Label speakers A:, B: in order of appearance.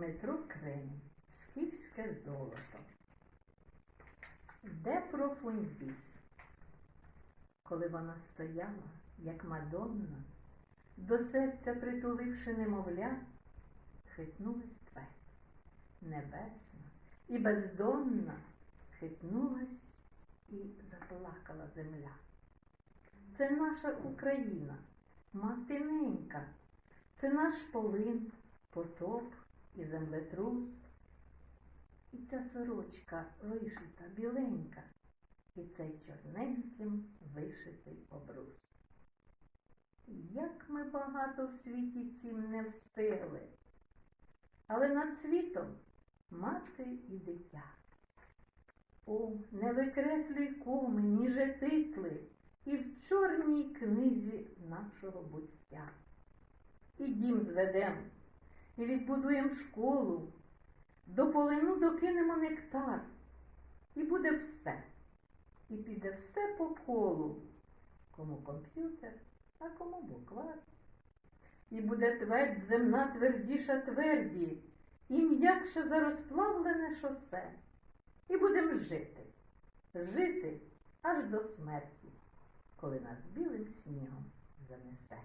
A: Дмитро Крим, скіфське золото. Де профуньбіс? Коли вона стояла, як Мадонна, до серця притуливши немовля, хитнулась твердь, небесна і бездонна, хитнулась і заплакала земля. Це наша Україна, матиненька, це наш полин, потоп і землетрус. І ця сорочка вишита біленька, і цей чорненьким вишитий обрус. Як ми багато в світі цім не встигли, але над світом мати і дитя. О, не викреслюй коми, ніже титли, і в чорній книзі нашого буття. І дім зведем, і відбудуєм школу, до полину докинемо нектар, і буде все, і піде все по колу, кому комп'ютер, а кому буквар. І буде твердь земна твердіша тверді, і м'якше за розплавлене шосе. І будем жити, жити аж до смерті, коли нас білим снігом занесе.